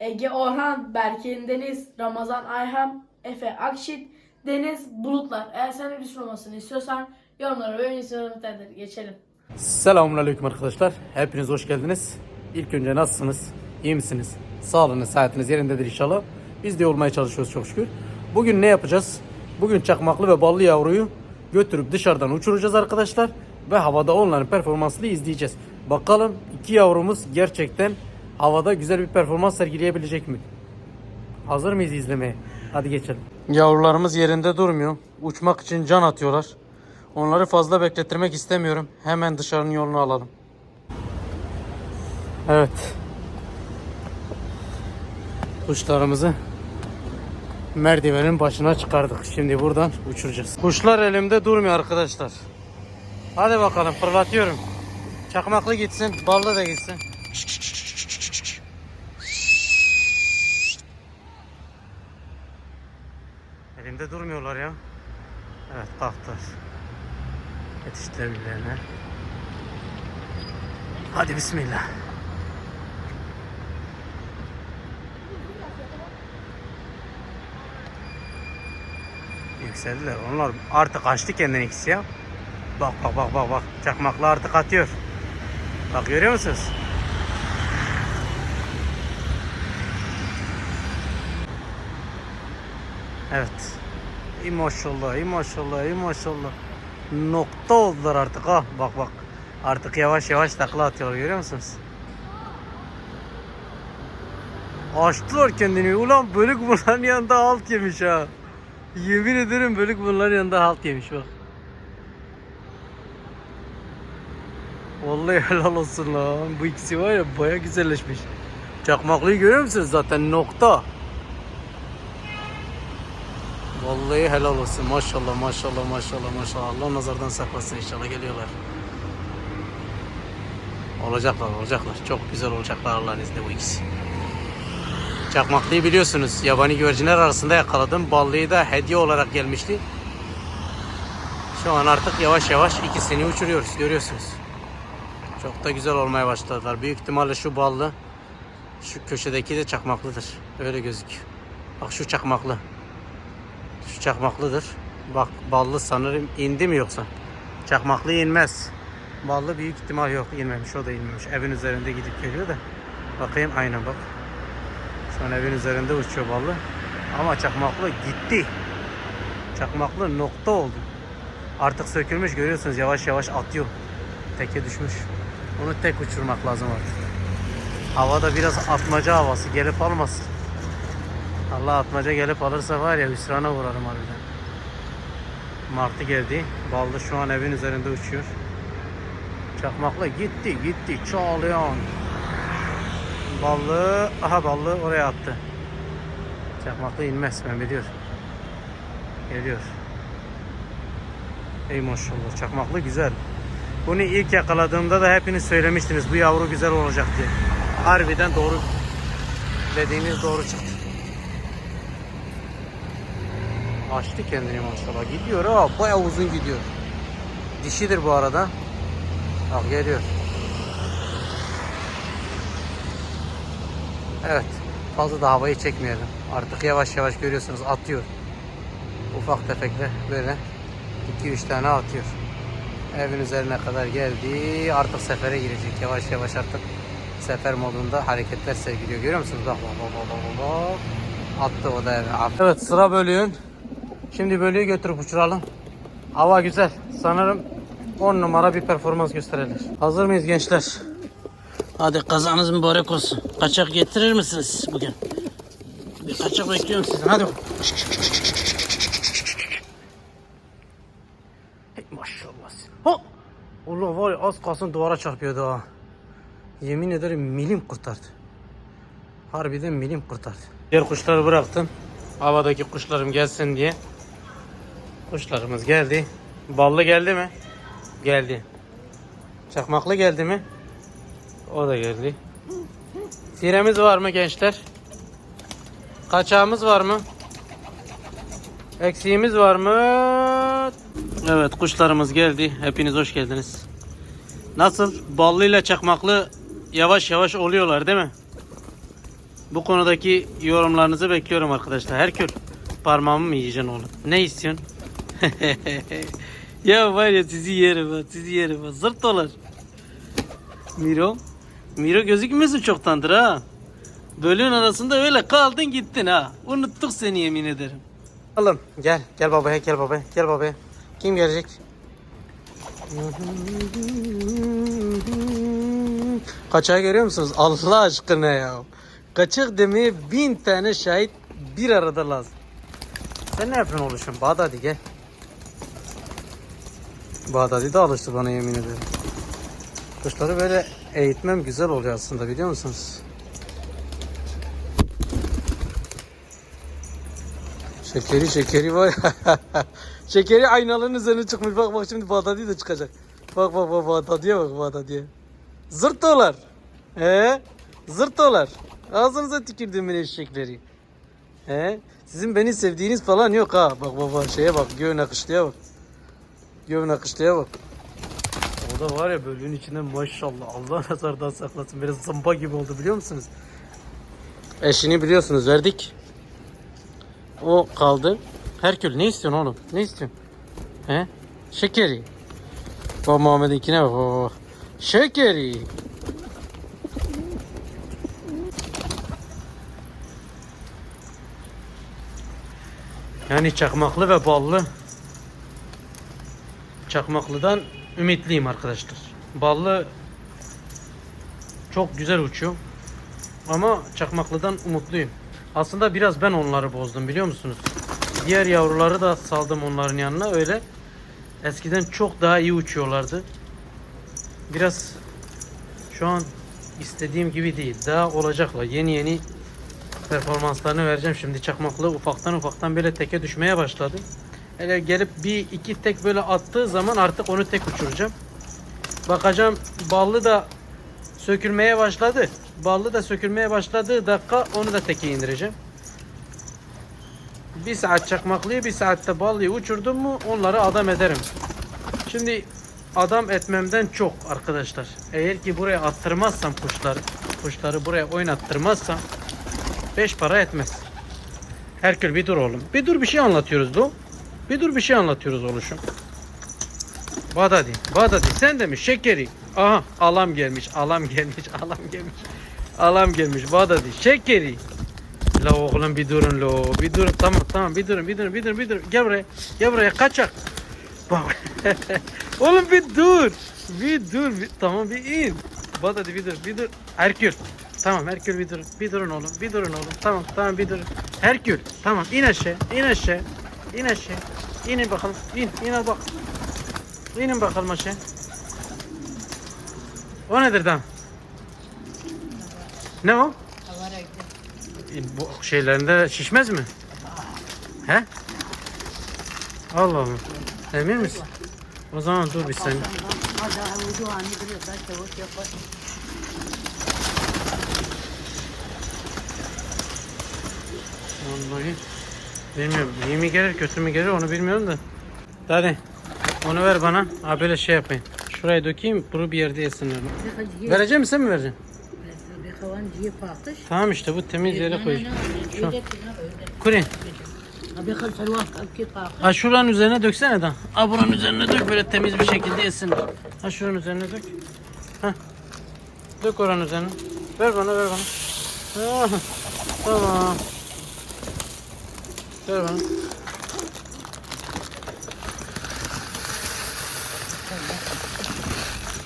Ege Orhan, Berkin Deniz, Ramazan Ayhan, Efe Akşit, Deniz Bulutlar. Eğer sen düşün olmasını istiyorsan yorumlara ve ön geçelim. Selamünaleyküm arkadaşlar. Hepiniz hoş geldiniz. İlk önce nasılsınız? İyi misiniz? Sağlığınız, sıhhatiniz yerindedir inşallah. Biz de olmaya çalışıyoruz çok şükür. Bugün ne yapacağız? Bugün çakmaklı ve ballı yavruyu götürüp dışarıdan uçuracağız arkadaşlar. Ve havada onların performansını izleyeceğiz. Bakalım iki yavrumuz gerçekten havada güzel bir performans sergileyebilecek mi? Hazır mıyız izlemeye? Hadi geçelim. Yavrularımız yerinde durmuyor. Uçmak için can atıyorlar. Onları fazla beklettirmek istemiyorum. Hemen dışarının yolunu alalım. Evet. Kuşlarımızı merdivenin başına çıkardık. Şimdi buradan uçuracağız. Kuşlar elimde durmuyor arkadaşlar. Hadi bakalım fırlatıyorum. Çakmaklı gitsin, ballı da gitsin. Elimde durmuyorlar ya. Evet kalktılar. Yetiştiler birilerine. Hadi bismillah. Yükseldiler. Onlar artık açtı kendini ikisi ya. Bak bak bak bak bak. Çakmakla artık atıyor. Bak görüyor musunuz? Evet. İyi maşallah, iyi. Nokta oldular artık ha. Bak bak. Artık yavaş yavaş takla atıyorlar görüyor musunuz? Açtılar kendini. Ulan bölük bunların yanında halt yemiş ha. Yemin ederim bölük bunların yanında halt yemiş bak. Vallahi helal olsun lan. Bu ikisi var ya baya güzelleşmiş. Çakmaklıyı görüyor musunuz zaten nokta. Vallahi helal olsun. Maşallah maşallah maşallah maşallah. Allah nazardan saklasın inşallah geliyorlar. Olacaklar olacaklar. Çok güzel olacaklar Allah'ın izniyle bu ikisi. Çakmaklıyı biliyorsunuz. Yabani güvercinler arasında yakaladım. Ballıyı da hediye olarak gelmişti. Şu an artık yavaş yavaş ikisini uçuruyoruz. Görüyorsunuz. Çok da güzel olmaya başladılar. Büyük ihtimalle şu ballı şu köşedeki de çakmaklıdır. Öyle gözüküyor. Bak şu çakmaklı. Şu çakmaklıdır. Bak ballı sanırım indi mi yoksa? Çakmaklı inmez. Ballı büyük ihtimal yok inmemiş. O da inmemiş. Evin üzerinde gidip geliyor da. Bakayım aynen bak. Şu an evin üzerinde uçuyor ballı. Ama çakmaklı gitti. Çakmaklı nokta oldu. Artık sökülmüş görüyorsunuz yavaş yavaş atıyor. Teke düşmüş. Onu tek uçurmak lazım artık. Havada biraz atmaca havası gelip almasın. Allah atmaca gelip alırsa var ya hüsrana uğrarım harbiden. Martı geldi. Ballı şu an evin üzerinde uçuyor. Çakmakla gitti gitti çağlayan. Ballı aha ballı oraya attı. Çakmakla inmez ben biliyor. Geliyor. Ey maşallah çakmaklı güzel. Bunu ilk yakaladığımda da hepiniz söylemiştiniz bu yavru güzel olacak diye. Harbiden doğru dediğiniz doğru çıktı. Açtı kendini maşallah. Gidiyor ha. Baya uzun gidiyor. Dişidir bu arada. Bak geliyor. Evet. Fazla da havayı çekmeyelim. Artık yavaş yavaş görüyorsunuz atıyor. Ufak tefekle böyle 2-3 tane atıyor. Evin üzerine kadar geldi. Artık sefere girecek. Yavaş yavaş artık sefer modunda hareketler sergiliyor. Görüyor musunuz? Bak bak bak bak bak. Attı o da eve. Evet sıra bölüğün. Şimdi bölüğü götürüp uçuralım. Hava güzel. Sanırım 10 numara bir performans gösterirler. Hazır mıyız gençler? Hadi kazanız mübarek olsun. Kaçak getirir misiniz bugün? Bir kaçak bekliyorum sizden. Hadi. Hey, maşallah. Ha! Allah var ya az kalsın duvara çarpıyordu ha. Yemin ederim milim kurtardı. Harbiden milim kurtardı. Diğer kuşları bıraktım. Havadaki kuşlarım gelsin diye. Kuşlarımız geldi. Ballı geldi mi? Geldi. Çakmaklı geldi mi? O da geldi. Firemiz var mı gençler? Kaçağımız var mı? Eksiğimiz var mı? Evet kuşlarımız geldi. Hepiniz hoş geldiniz. Nasıl? Ballıyla çakmaklı yavaş yavaş oluyorlar değil mi? Bu konudaki yorumlarınızı bekliyorum arkadaşlar. Herkül parmağımı mı yiyeceksin oğlum? Ne istiyorsun? ya var ya sizi yerim ha, sizi yerim ha. Zırt dolar. Miro. Miro gözükmüyorsun çoktandır ha. Bölüğün arasında öyle kaldın gittin ha. Unuttuk seni yemin ederim. Oğlum gel gel babaya gel babaya gel babaya. Kim gelecek? Kaçağı görüyor musunuz? Allah aşkına ya. Kaçak demeye bin tane şahit bir arada lazım. Sen ne yapıyorsun oluşum? Bağdadi gel. Bağdadi de alıştı bana yemin ederim. Kuşları böyle eğitmem güzel oluyor aslında biliyor musunuz? Şekeri şekeri var şekeri aynaların üzerine çıkmış. Bak bak şimdi Bağdadi de çıkacak. Bak bak bak Bağdadi'ye bak Bağdadi'ye. Zırt dolar. He? Zırt dolar. Ağzınıza tükürdüğümün eşekleri. He? Sizin beni sevdiğiniz falan yok ha. Bak baba şeye bak. Göğün akışlıya bak. Göğün akışlıya bak. O da var ya bölüğün içinde maşallah Allah nazardan saklasın. Biraz zımba gibi oldu biliyor musunuz? Eşini biliyorsunuz verdik. O kaldı. Herkül ne istiyorsun oğlum? Ne istiyorsun? He? Şekeri. Bak Muhammed'inkine bak, bak. Şekeri. Yani çakmaklı ve ballı. Çakmaklıdan ümitliyim arkadaşlar. Ballı çok güzel uçuyor. Ama çakmaklıdan umutluyum. Aslında biraz ben onları bozdum biliyor musunuz? Diğer yavruları da saldım onların yanına öyle. Eskiden çok daha iyi uçuyorlardı. Biraz şu an istediğim gibi değil. Daha olacaklar. Yeni yeni performanslarını vereceğim. Şimdi çakmaklı ufaktan ufaktan böyle teke düşmeye başladı. Hele gelip bir iki tek böyle attığı zaman artık onu tek uçuracağım. Bakacağım ballı da sökülmeye başladı. Ballı da sökülmeye başladığı dakika onu da teke indireceğim. Bir saat çakmaklıyı bir saatte ballıyı uçurdum mu onları adam ederim. Şimdi adam etmemden çok arkadaşlar. Eğer ki buraya attırmazsam kuşları, kuşları buraya oynattırmazsam beş para etmez. Herkül bir dur oğlum. Bir dur bir şey anlatıyoruz do. Bir dur bir şey anlatıyoruz oluşum. Bağdadi, Bağdadi sen de mi? Şekeri. Aha alam gelmiş, alam gelmiş, alam gelmiş. Alam gelmiş Bağdadi. Şekeri. La oğlum bir durun lo. Bir durun tamam tamam bir durun bir durun bir durun bir durun. Gel buraya. Gel buraya kaçak. Bak. oğlum bir dur. Bir dur. Bir, tamam bir in. Bağdadi bir dur bir dur. Herkül. Tamam Herkül bir durun. Bir durun oğlum. Bir durun oğlum. Tamam tamam bir durun. Herkül. Tamam in aşağı. in aşağı. İn aşağı. İnin bakalım. İn. İn bak. İnin bakalım aşağı. O nedir dam? Ne o? Bu şeylerinde şişmez mi? He? Allah Allah. Emin misin? O zaman dur bir saniye. Vallahi bilmiyorum. İyi mi gelir kötü mü gelir onu bilmiyorum da. Hadi onu ver bana. Ha böyle şey yapayım. Şuraya dökeyim bunu bir yerde yesinler. Vereceğim sen mi vereceksin? Tamam işte bu temiz yere koyacağım. Şu. Kurin. Ha şuranın üzerine döksene da. Ha buranın üzerine dök böyle temiz bir şekilde yesinler. Ha şuranın üzerine dök. Ha. Dök oranın üzerine. Ver bana ver bana. Ha, tamam. Ver.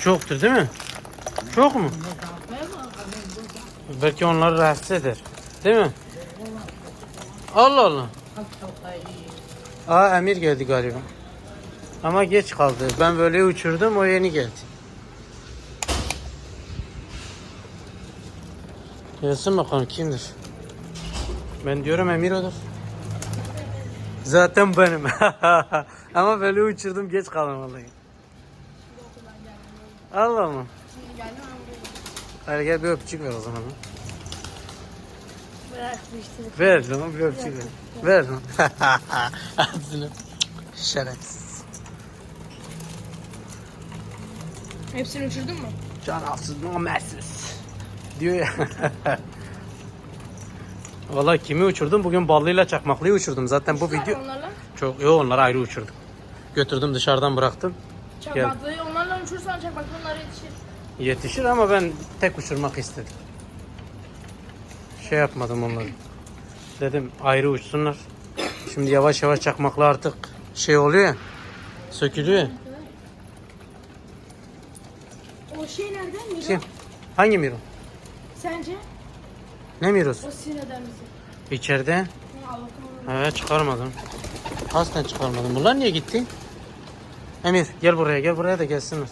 Çoktur değil mi? Çok mu? Belki onları rahatsız eder. Değil mi? Allah Allah. Aa Emir geldi galiba. Ama geç kaldı. Ben böyle uçurdum o yeni geldi. Gelsin bakalım kimdir? Ben diyorum Emir odur. Zaten benim. Ama böyle uçurdum geç kaldım vallahi. Allah Allah. Hadi gel bir öpücük ver o zaman. Ver lan bir öpücük ver. Ver lan. Şerefsiz. Hepsini uçurdun mu? Canarsız, namersiz. Diyor ya. Valla kimi uçurdum? Bugün ballıyla çakmaklıyı uçurdum. Zaten bu video Onlarla çok yo onları ayrı uçurdum. Götürdüm dışarıdan bıraktım. çakmaklığı onlarla uçursan çakmaklı onlara yetişir. Yetişir ama ben tek uçurmak istedim. Şey yapmadım onları. Dedim ayrı uçsunlar. Şimdi yavaş yavaş çakmakla artık şey oluyor ya. Sökülüyor ya. O şey nerede? Miro? Kim? Hangi Miro? Sence? Ne Miro'su? O sineden bizi. İçeride. Evet çıkarmadım. Aslen çıkarmadım. Bunlar niye gitti? Emir gel buraya gel buraya da gelsinler.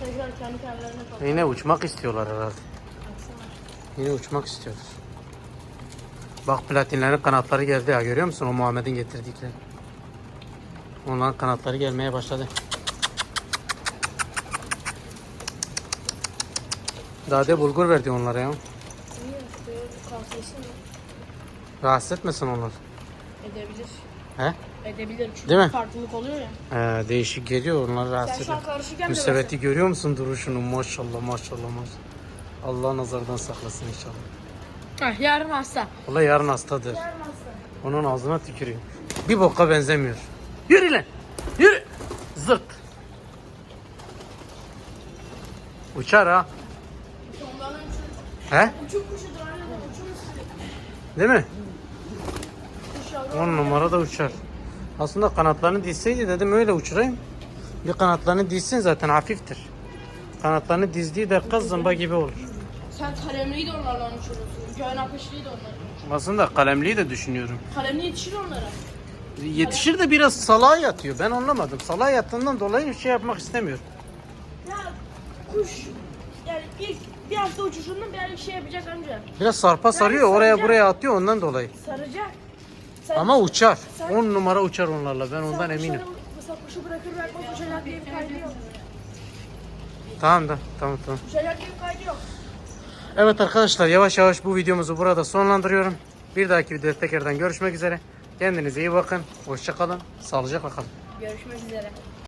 Tekrar kendi kendilerine kalk. Yine uçmak istiyorlar herhalde. Yine uçmak istiyoruz. Bak platinlerin kanatları geldi ya görüyor musun o Muhammed'in getirdikleri. Onların kanatları gelmeye başladı. Daha de bulgur verdi onlara ya. Rahatsız etmesin onlar. Edebilir. He? Edebilir çünkü Değil mi? farklılık oluyor ya. Ee, değişik geliyor onları Sen rahatsız ediyor. Müsebeti görüyor musun duruşunu? Maşallah maşallah maşallah. Allah nazardan saklasın inşallah. Heh, yarın hasta. Valla yarın hastadır. Yarın hasta. Onun ağzına tükürüyor. Bir boka benzemiyor. Yürü lan. Yürü. Zırt. Uçar ha. He? Uçuk kuşudur aynen uçurmuş. Değil mi? On numara da uçar. Aslında kanatlarını dizseydi dedim öyle uçurayım. Bir kanatlarını dizsin zaten hafiftir. Kanatlarını dizdiği dakika zımba gibi olur. Sen kalemliyi de onlarla uçurursun. Göğen da onlarla. Aslında kalemliyi de düşünüyorum. Kalemli yetişir onlara. Yetişir de biraz salağa yatıyor. Ben anlamadım. Salağa yattığından dolayı şey yapmak istemiyor. Ya kuş yani ilk bir hafta uçuşunda bir şey yapacak amca. Biraz sarpa sarıyor. Oraya saracak. buraya atıyor ondan dolayı. Saracak. Sen, Ama uçar. Sen- 10 numara uçar onlarla. Ben ondan eminim. Mesela kuşu bırakır bırakmaz uçacak diye bir kaydı yok. Tamam da. Tamam tamam. Uçacak diye bir kaydı yok. Evet arkadaşlar yavaş yavaş bu videomuzu burada sonlandırıyorum. Bir dahaki videoda tekrardan görüşmek üzere. Kendinize iyi bakın. Hoşça kalın. Sağlıcakla kalın. Görüşmek üzere.